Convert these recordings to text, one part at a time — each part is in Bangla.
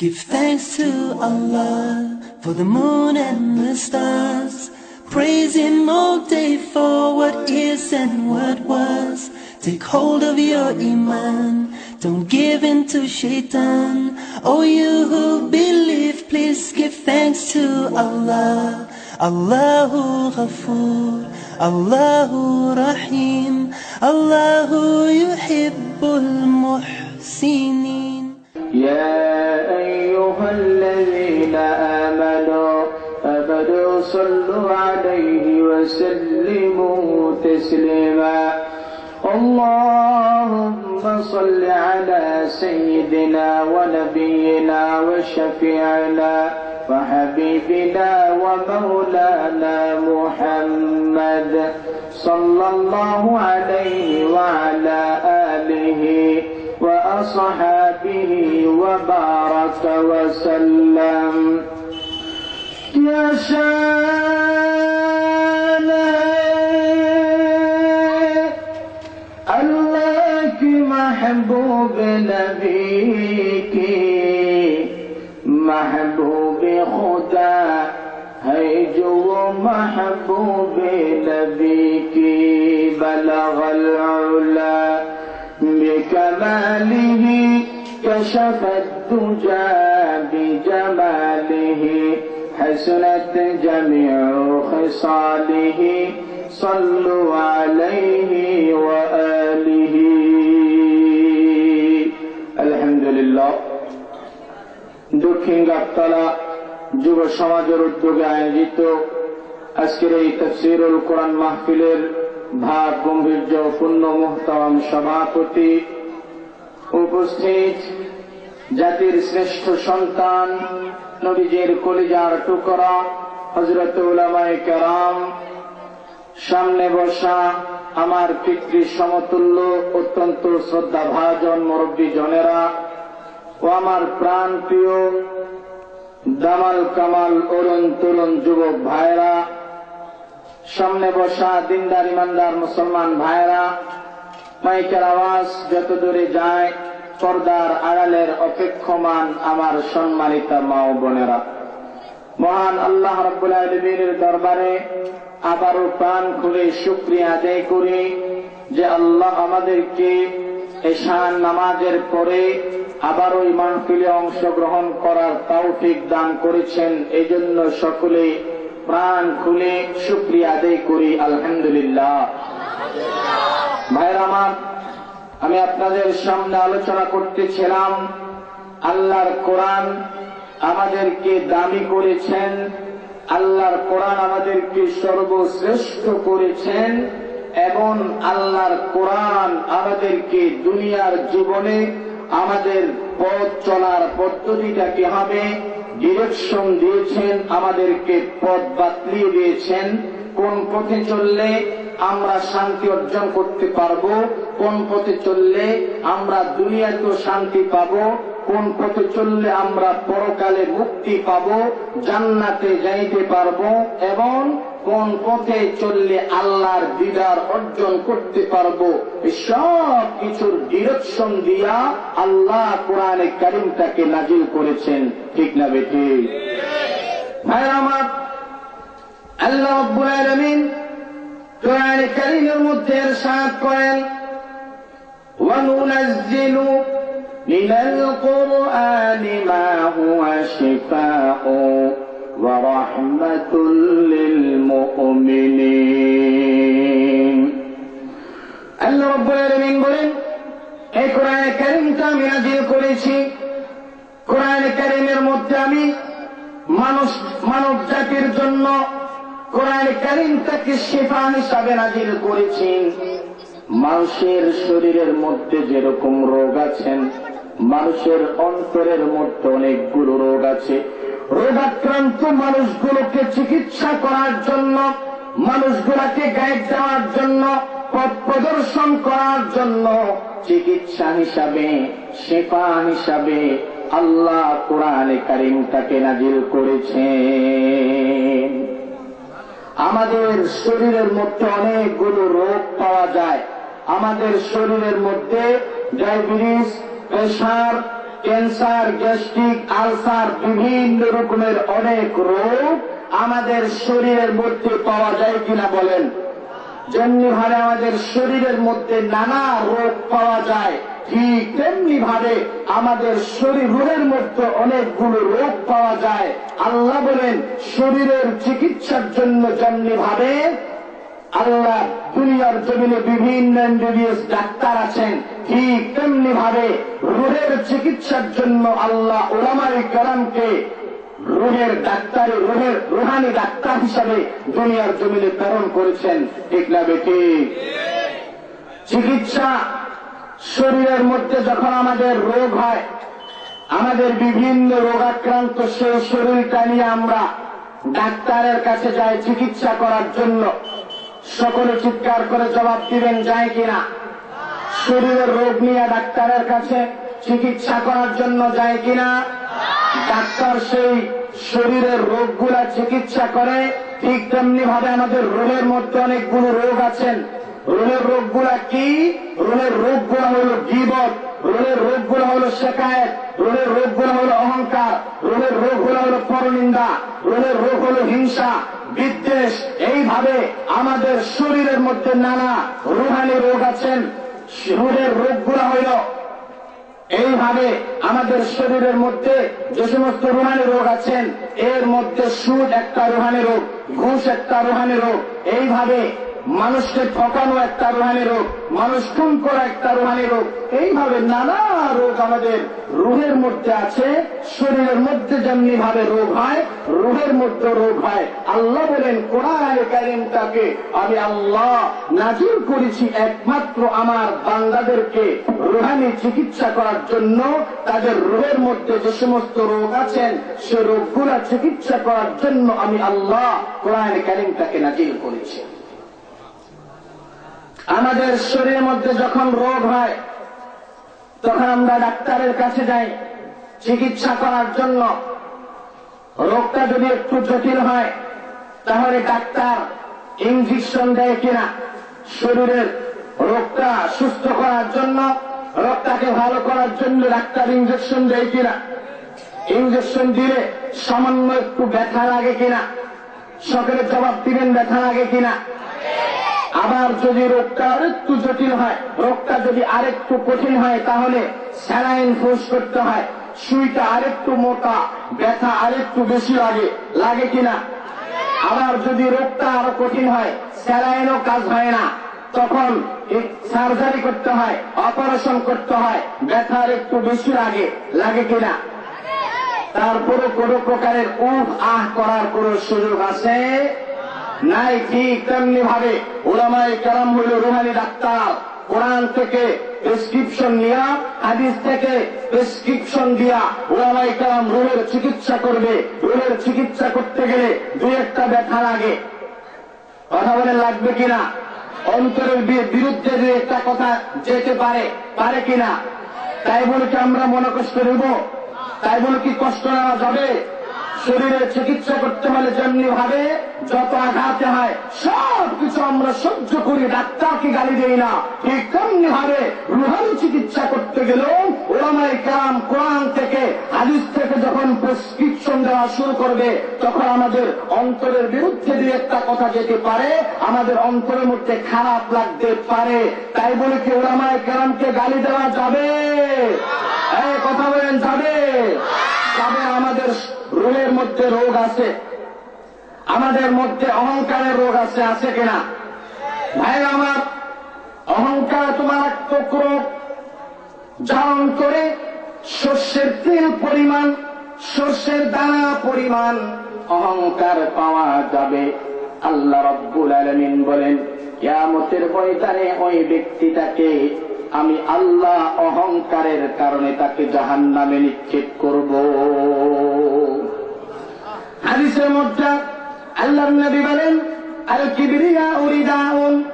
Give thanks to Allah for the moon and the stars. Praise Him all day for what is and what was. Take hold of your Iman. Don't give in to shaitan. Oh, you who believe, please give thanks to Allah. Allahu Ghafoor, Allahu Rahim, Allahu Yuhibbul Muhsinin. يا أيها الذين آمنوا أبدوا صلوا عليه وسلموا تسليما. اللهم صل على سيدنا ونبينا وشفيعنا وحبيبنا ومولانا محمد صلى الله عليه وعلى آله وأصحابه وبارك وسلم. يا شان الله محبوب کی محبوب خدا ہے جو وہ محبوب نبی كشف الدجى بجماله حسنت جميع خصاله صلوا عليه وآله الحمد لله দক্ষিণ গাবতলা যুব সমাজের উদ্যোগে আয়োজিত আজকের এই তফসিরুল কোরআন মাহফিলের ভাব গম্ভীর্য পূর্ণ মোহতাম সভাপতি উপস্থিত জাতির শ্রেষ্ঠ সন্তান, নবীজের কলিজার টুকরা হজরত উলামায়ে কেরাম। সামনে বসা আমার পিতৃ সমতুল্য, অত্যন্ত শ্রদ্ধা ভাজন মুরব্বী জনেরা ও আমার প্রাণ প্রিয় দামাল কামাল অরুণ তরুণ যুবক ভাইরা সামনে বসা দিনদার ইমানদার মুসলমান ভাইরা মাইকের আওয়াজ যত দূরে যায়, পর্দার আড়ালের অপেক্ষমান আমার সম্মানিতা মা ও বোনেরা। মহান আল্লাহ রব্বুল দরবারে আবারও প্রাণ খুলে শুক্রিয়া আদায় করি যে আল্লাহ আমাদেরকে এশান নামাজের পরে আবার ওই মাহফিলে অংশগ্রহণ করার তৌফিক দান করেছেন। এই জন্য সকলে প্রাণ খুলে শুক্রিয়া আদায় করি। আলহামদুলিল্লাহ। ভাইর আমার, আমি আপনাদের সামনে আলোচনা করতেছিলাম, আল্লাহর কোরআন আমাদেরকে দামি করেছেন, আল্লাহর কোরআন আমাদেরকে সর্বশ্রেষ্ঠ করেছেন, এবং আল্লাহর কোরআন আমাদেরকে দুনিয়ার জীবনে আমাদের পথ চলার পদ্ধতিটা কি হবে ডিরেকশন দিয়েছেন, আমাদেরকে পথ বাতলিয়ে দিয়েছেন, কোন পথে চললে আমরা শান্তি অর্জন করতে পারব। কোন পথে চললে আমরা দুনিয়াতেও শান্তি পাব? কোন পথে চললে আমরা পরকালে মুক্তি পাব? জান্নাতে যাইতে পারব এবং কোন পথে চললে আল্লাহর দিদার অর্জন করতে পারব? সব কিছুর ডিরেকশন দিয়া আল্লাহ কোরআনে কারিমটাকে নাজিল করেছেন। ঠিক না বেঠি ভাইরা আমার, আল্লাহ রব্বুল আলামিন কোরআনে কারিমের মধ্যে ارشاد করেন وننزل من القرآن ما هو شفاء ورحمة للمؤمنين আল্লাহ রব্বুল আলামিন বলেন এই কোরআন কারিমটা আমি নাজিল করেছি কোরআন কারিমের মধ্যে আমি মানুষ মানব জাতির জন্য কোরআন কারিমটাকে শেফা হিসাবে নাজিল করেছি। মানুষের শরীরের মধ্যে যেরকম রোগ আছেন, মানুষের অন্তরের মধ্যে অনেকগুলো রোগ আছে। রোগাক্রান্ত মানুষগুলোকে চিকিৎসা করার জন্য, মানুষগুলাকে গাইড দেওয়ার জন্য, পথ প্রদর্শন করার জন্য চিকিৎসা হিসাবে, শেফা হিসাবে আল্লাহ কোরআনে কারিমটাকে নাজিল করেছেন। আমাদের শরীরের মধ্যে অনেকগুলো রোগ পাওয়া যায়। আমাদের শরীরের মধ্যে diabetes, pressure, cancer, gastric, ulcer, বিভিন্ন রকমের অনেক রোগ আমাদের শরীরের মধ্যে পাওয়া যায় কিনা বলেন। যেমনি ভাবে আমাদের শরীরের মধ্যে নানা রোগ পাওয়া যায়, ঠিক তেমনি ভাবে আমাদের শরীর রোগের মধ্যে অনেকগুলো রোগ পাওয়া যায়। আল্লাহ বলেন, শরীরের চিকিৎসার জন্য যেমনি ভাবে আল্লাহ দুনিয়ার জমিনে বিভিন্ন এমবিবিএস ডাক্তার আছেন, ঠিক তেমনি ভাবে রোগের চিকিৎসার জন্য আল্লাহ ওলামাই কালামকে রোগের ডাক্তারে রোগের রোহানি ডাক্তার হিসাবে দুনিয়ার জমিনে প্রেরণ করেছেন ঠিক না বেটি চিকিৎসা শরীরের মধ্যে যখন আমাদের রোগ হয়, আমাদের বিভিন্ন রোগাক্রান্ত সেই শরীরটা নিয়ে আমরা ডাক্তারের কাছে যাই চিকিৎসা করার জন্য। সকলে চিৎকার করে জবাব দিবেন, যায় কিনা? শরীরের রোগ নিয়ে ডাক্তারের কাছে চিকিৎসা করার জন্য যায় কিনা? ডাক্তার সেই শরীরের রোগগুলা চিকিৎসা করে, ঠিক তেমনি ভাবে আমাদের রোগের মধ্যে অনেকগুলো রোগ আছেন। রোগের রোগগুলা কি? রোগের রোগগুলা হলো গিবত, রোগের রোগগুলো হলো শেখায়ত, রোগের রোগগুলো হলো অহংকার, রোগের রোগগুলো হলো পরনিন্দা, রোগের রোগ হলো হিংসা, বিদ্বেষ। এইভাবে আমাদের শরীরের মধ্যে নানা রুহানি রোগ আছেন। রোগের রোগগুলো হইল এইভাবে আমাদের শরীরের মধ্যে যে সমস্ত রুহানি রোগ আছেন, এর মধ্যে সুদ একটা রুহানি রোগ, ঘুষ একটা রুহানি রোগ, এইভাবে মানুষকে ঠকানো একটা রুহানি রোগ, মানুষ খুন করা একটা রুহানি রোগ। এইভাবে নানা রোগ আমাদের রুহের মধ্যে আছে, শরীরের মধ্যে যেমনি ভাবে রোগ হয়, রুহের মধ্যে রোগ হয়। আল্লাহ বলেন, কোরআন কারিমটাকে আমি আল্লাহ নাজির করেছি একমাত্র আমার বান্দাদেরকে রুহানি চিকিৎসা করার জন্য। তাদের রোগের মধ্যে যে সমস্ত রোগ আছেন, সে রোগগুলা চিকিৎসা করার জন্য আমি আল্লাহ কোরআন কারিমটাকে নাজির করেছি। আমাদের শরীরের মধ্যে যখন রোগ হয়, তখন আমরা ডাক্তারের কাছে যাই চিকিৎসা করার জন্য। রোগটা যদি একটু জটিল হয়, তাহলে ডাক্তার ইঞ্জেকশন দেয় কিনা, শরীরের রোগটা সুস্থ করার জন্য, রোগটাকে ভালো করার জন্য ডাক্তার ইঞ্জেকশন দেয় কিনা ইঞ্জেকশন দিলে সামান্য একটু ব্যথা লাগে কিনা সকলে জবাব দিবেন ব্যথা লাগে কিনা? আবার যদি রোগটা আরেকটু জটিল হয়, রোগটা যদি আরেকটু কঠিন হয়, তাহলে স্যালাইন ফোর্স করতে হয়। সুইটা আরেকটু মোটা, ব্যথা আরেকটু বেশি লাগে। লাগে কিনা আবার যদি রোগটা আরও কঠিন হয়, স্যালাইনও কাজ হয় না। তখন সার্জারি করতে হয়, অপারেশন করতে হয়, ব্যথা আর একটু বেশি লাগে। লাগে কিনা তারপরে কোন প্রকারের উহ, আহ করার কোন সুযোগ আছে? নাই ঠিক তেমনি ভাবে ওলামাই কারাম হইল রুহানি ডাক্তার। কোরআন থেকে প্রেসক্রিপশন নিয়া, হাদিস থেকে প্রেসক্রিপশন দিয়া ওলামাই কারাম রোগের চিকিৎসা করবে। রোগের চিকিৎসা করতে গেলে দুই একটা ব্যথা লাগে। কথা বলে লাগবে কিনা? অন্তরের বিরুদ্ধে যে একটা কথা যেতে পারে পারে কিনা? তাই বলে কি আমরা মনে কষ্ট নেব তাই বলে কি কষ্ট নেওয়া যাবে? শরীরের চিকিৎসা করতে হলে যেমনি ভাবে যত আঘাতে হয়, সব কিছু আমরা সহ্য করি, ডাক্তারকে গালি দেই না। ঠিক তেমনি ভাবে রুহানি চিকিৎসা করতে গেলেও ওলামাই কাম কোরআন থেকে, হাদিস থেকে যখন প্রেসক্রিপশন দেওয়া শুরু করবে, তখন আমাদের অন্তরের বিরুদ্ধে দিয়ে একটা কথা যেতে পারে, আমাদের অন্তরের মধ্যে খারাপ লাগতে পারে। তাই বলে কি ওলামাই কালামকে গালি দেওয়া যাবে? কথা বলেন, যাবে? তবে আমাদের রোগের মধ্যে রোগ আছে। আমাদের মধ্যে অহংকারের রোগ আছে আছে কিনা? ভাই আমার, অহংকার তোমার এক রোগ ধারণ করে শস্যের তেল পরিমাণ শস্যের দানা পরিমাণ অহংকার পাওয়া যাবে। আল্লাহ রব্বুল আলমিন বলেন, কেয়ামতের ময়দানে ওই ব্যক্তিটাকে আমি আল্লাহ অহংকারের কারণে তাকে জাহান নামে নিক্ষেপ করব। হাদিসের মধ্যে আল্লাহ নবী বলেন, আল কিবরিয়া উরিদাউন।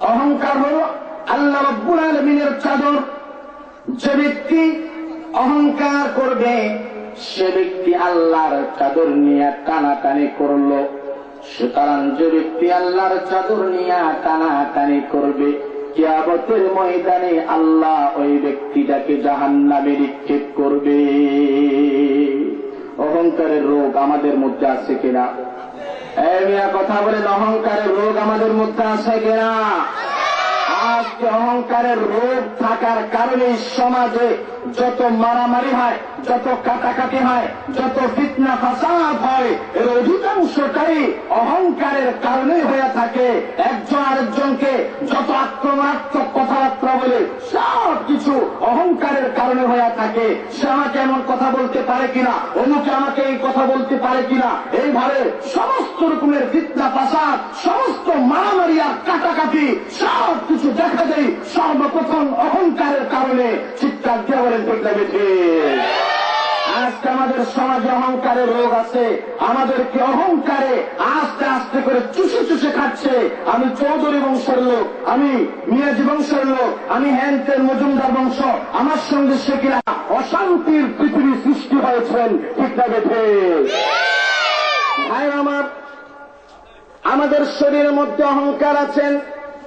অহংকার হল আল্লাহ রব্বুল আলমিনের চাদর। যে ব্যক্তি অহংকার করবে, সে ব্যক্তি আল্লাহর চাদর নিয়ে টানাটানি করল। সুতরাং যে ব্যক্তি আল্লাহর চাদর নিয়ে টানাটানি করবে কিয়ামতের ময়দানে আল্লাহ ওই ব্যক্তিটাকে জাহান নামে নিক্ষেপ করবে। অহংকারের রোগ আমাদের মধ্যে আছে কিনা? কথা বলেন, অহংকারের রোগ আমাদের মধ্যে আছে কিনা? আজকে অহংকারের রোগ থাকার কারণে সমাজে যত মারামারি হয়, যত কাটাকাটি হয়, যত ফিতনা ফাসাদ হয়, এর অধিকাংশটাই অহংকারের কারণে হয়ে থাকে। একজন আরেকজনকে যত আক্রমণাত্মক কথাবার্তা বলে সব কিছু অহংকারের কারণে হয়ে থাকে। সে আমাকে এমন কথা বলতে পারে কিনা? অমুকে আমাকে এই কথা বলতে পারে কিনা? এইভাবে সমস্ত রকমের ফিতনা, ফাসাদ, সমস্ত মারামারি আর কাটাকাটি, সব কিছু দেখা দেয় সর্বপ্রথম অহংকারের কারণে। চিৎকার দিয়ে বলেন ঠিক। আজকে আমাদের সমাজে অহংকারের রোগ আছে, আমাদেরকে অহংকারে আস্তে আস্তে করে চুষে চুষে খাচ্ছে। আমি চৌধুরী বংশের লোক, আমি মিয়াজি বংশের লোক, আমি হ্যান্টের মজুমদার বংশ, আমার সঙ্গে সে কিনা অশান্তির পৃথিবী সৃষ্টি হয়েছেন, ঠিক না বেঠে ভাই, আমার, আমাদের শরীরের মধ্যে অহংকার আছেন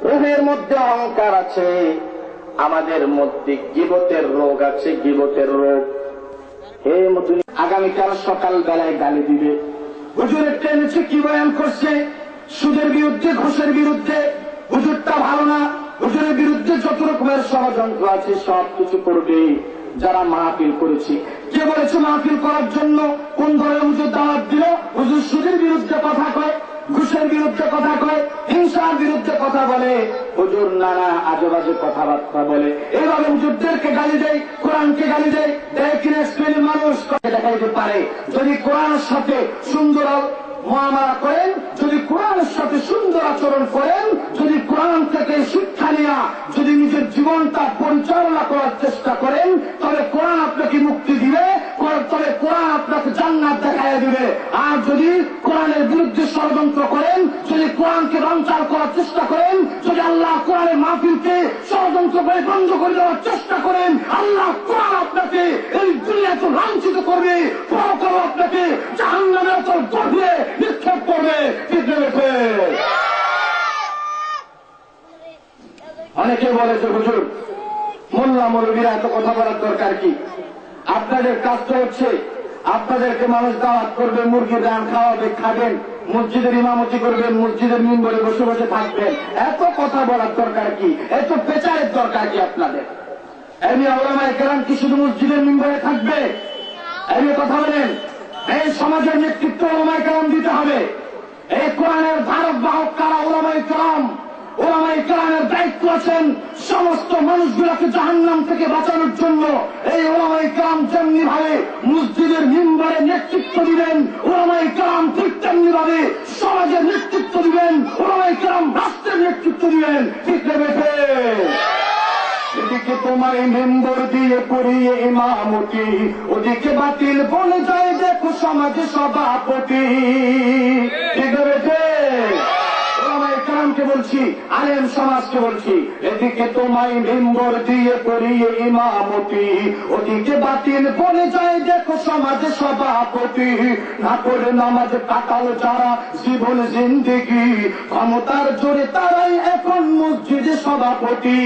রুহের মধ্যে অহংকার আছে, আমাদের মধ্যে গিবতের রোগ আছে, গিবতের রোগ। আগামীকাল সকাল বেলায় গালি দিবে। হুজুরের ট্রেনেছে কি বয়ান করছে? সুদের বিরুদ্ধে, ঘুষের বিরুদ্ধে। হুজুরটা ভালো না। হুজুরের বিরুদ্ধে যত রকমের ষড়যন্ত্র আছে, সব কিছু করবে। যারা মাহফিল করেছি। কে বলেছে মাহফিল করার জন্য? কোন ধরনের হুজুর দাওয়াত দিল? হুজুর সুদের বিরুদ্ধে কথা কয়। ঘুষের বিরুদ্ধে কথা কয়, হিংসার বিরুদ্ধে কথা বলে। হুজুর নানা আজেবাজে কথাবার্তা বলে। এইভাবে হুজুরদেরকে গালি দেয়, কোরআনকে গালি দেয় দেয় কিনা মানুষ। দেখাইতে পারে। যদি কোরআনের সাথে সুন্দর মহামারা করেন, যদি কোরআনের সাথে সুন্দর আচরণ করেন, যদি কোরআন থেকে শিক্ষা নেওয়া যদি নিজের জীবনটা পরিচালনা করার চেষ্টা করেন, তবে কোরআন আপনাকে মুক্তি দিবে তবে কোরআন আপনাকে জান্নাত দেখাইয়া দিবে। আর যদি কোরআনের বিরুদ্ধে ষড়যন্ত্র করেন, যদি কোরআনকে রঞ্চার করার চেষ্টা করেন, যদি আল্লাহ কোরআনের মাহফিলকে ষড়যন্ত্র করে বন্ধ করে দেওয়ার চেষ্টা করেন, আল্লাহ কোরআন আপনাকে এই দুনিয়াতে লাঞ্ছিত করবে আপনাকে জাহান্নামের অতল নিক্ষেপ করবে রয়েছে অনেকে বলে যে হুজুর মোল্লা মৌলবীরা এত কথা বলার দরকার কি আপনাদের কাজটা হচ্ছে, আপনাদেরকে মানুষ দাওয়াত করবে, মুরগির রান খাওয়াবে, খাবেন, মসজিদের ইমামতি করবেন, মসজিদের মিম্বরে বসে বসে থাকবেন। এত কথা বলার দরকার কি? এত পেচারের দরকার কি আপনাদের? এমনি ওলামায় কেরাম কি শুধু মসজিদের মিম্বরে থাকবে? এমনি কথা বলেন। এই সমাজের নেতৃত্ব ওলামায় কেরাম দিতে হবে। এই কোরআনের ধারক বাহক কারা? ওলামায় কেরাম। ওলামাই কেরামের দায়িত্ব আছেন সমস্ত মানুষগুলোকে জাহান্নাম থেকে বাঁচানোর জন্য। এই ওলামাই কেরাম যেমনি ভাবে মসজিদের মিম্বারে নেতৃত্ব দিবেন ওলামাই কেরাম ঠিক তেমনি ভাবে সমাজের নেতৃত্ব দিবেন ওলামাই কেরাম রাষ্ট্রের নেতৃত্ব দিবেন। ঠিক বেঠে এদিকে তোমার মেম্বর দিয়ে করিয়ে ইমামতি, ওদিকে বাতিল বলে যায় দেখো সমাজ সভাপতি। ঠিক কেরামকে বলছি, আলেম সমাজকে বলছি, এদিকে তোমায় মেম্বর দিয়ে করিয়ে ইমামতি, ওদিকে বাতিল বলে যায় দেখো সমাজে সভাপতি। না করে নামাজ কাটাল যারা জীবন জিন্দিগি, ক্ষমতার জোরে তারাই এখন মসজিদে সভাপতি।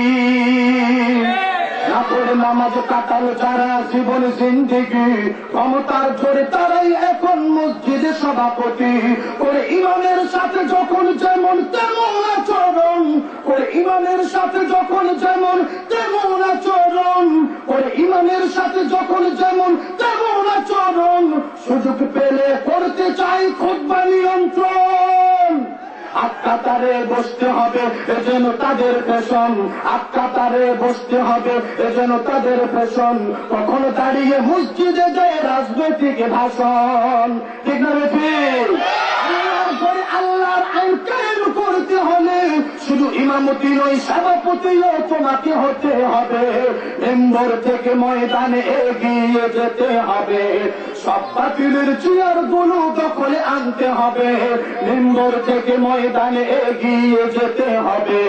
না নামাজ কাটাল যারা জীবন জিন্দিগি, ক্ষমতার জোরে তারাই এখন মসজিদে সভাপতি। করে ইমামের সাথে যখন যেমন তেমন আচরণ, করে ইমামের সাথে যখন যেমন তেমন আচরণ, করে ইমামের সাথে যখন যেমন তেমন আচরণ, সুযোগ পেলে করতে চাই খুদ্া নিয়ন্ত্রণ। আটকাতারে বসতে হবে এজন্য তাদের ফ্যাশন। আত্মাতারে বসতে হবে এজন্য তাদের ফ্যাশন। কখনো দাঁড়িয়ে মসজিদে যায় রাজনৈতিক ভাষণ। ঠিক না ঘরে আল্লাহর আইন শুধু ইমামতি নয় সভাপতিও তোমাকে হতে হবে। মেম্বর থেকে ময়দানে এগিয়ে যেতে হবে। সব বাতিলের চেয়ারগুলো দখলে আনতে হবে। মেম্বর থেকে ময়দানে এগিয়ে যেতে হবে।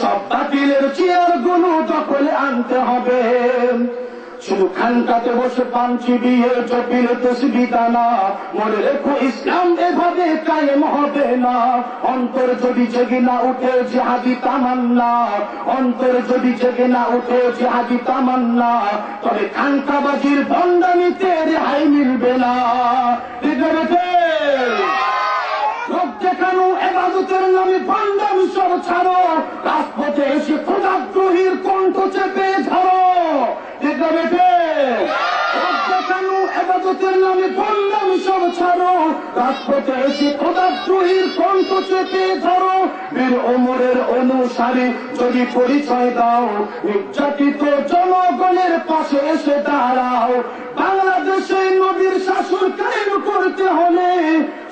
সব বাতিলের চেয়ারগুলো দখলে আনতে হবে। শুধু খানকাতে বসে পাঞ্চি দিয়ে চপিল তসবিদানা মনে রেখো ইসলাম এভাবে কায়েম হবে না। অন্তর যদি জেগে না উঠে জেহাদি তামান্না। অন্তর যদি জেগে না উঠে জেহাদি তামান্না। তবে খানকাবাজির বন্ডামিতে রেহাই মিলবে না। আছে এবাদতের নামে পান্ডামি সব ছাড়ো। রাজপথে এসে খোদাদ্রোহীর কণ্ঠ চেপে অনুসারী যদি পরিচয় দাও, নির্যাতিত জনগণের পাশে এসে দাঁড়াও। বাংলাদেশে নবীর শাসন কায়েম করতে হলে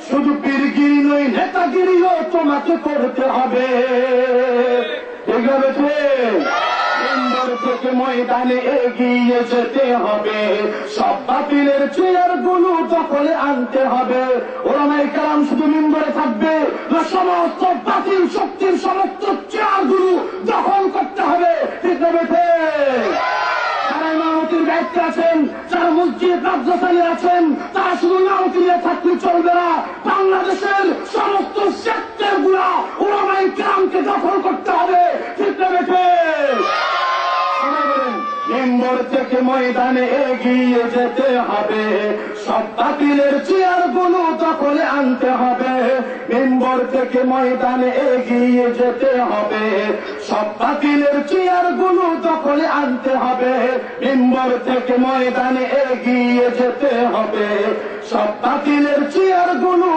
শুধু পীরগিরি নয়, নেতাগিরিও তোমাকে করতে হবে। থেকে ময়দানে এগিয়ে যেতে হবে। সব বাতিলের চেয়ারগুলো দখলে আনতে হবে। ওরামাই কালাম শুধু মিম্বরে থাকবে সমস্ত বাতিল শক্তির সমস্ত চেয়ারগুলো দখল করতে হবে। ঠিক দায়িত্বে আছেন, যারা মসজিদ, মাদ্রাসায় আছেন, তারা শুধু ইমামতি নিয়ে থাকলে চলবে না। বাংলাদেশের সমস্ত সেক্টরগুলা ওরামাই গ্রামকে দখল করতে হবে ঠিক না বেঠে মেম্বর থেকে ময়দানে এগিয়ে যেতে হবে। সব বাতিলের চেয়ারগুলো দখলে আনতে হবে। মেম্বর থেকে ময়দানে এগিয়ে যেতে হবে। সব বাতিলের চেয়ারগুলো দখলে আনতে হবে। মেম্বর থেকে ময়দানে এগিয়ে যেতে হবে। সব বাতিলের চেয়ারগুলো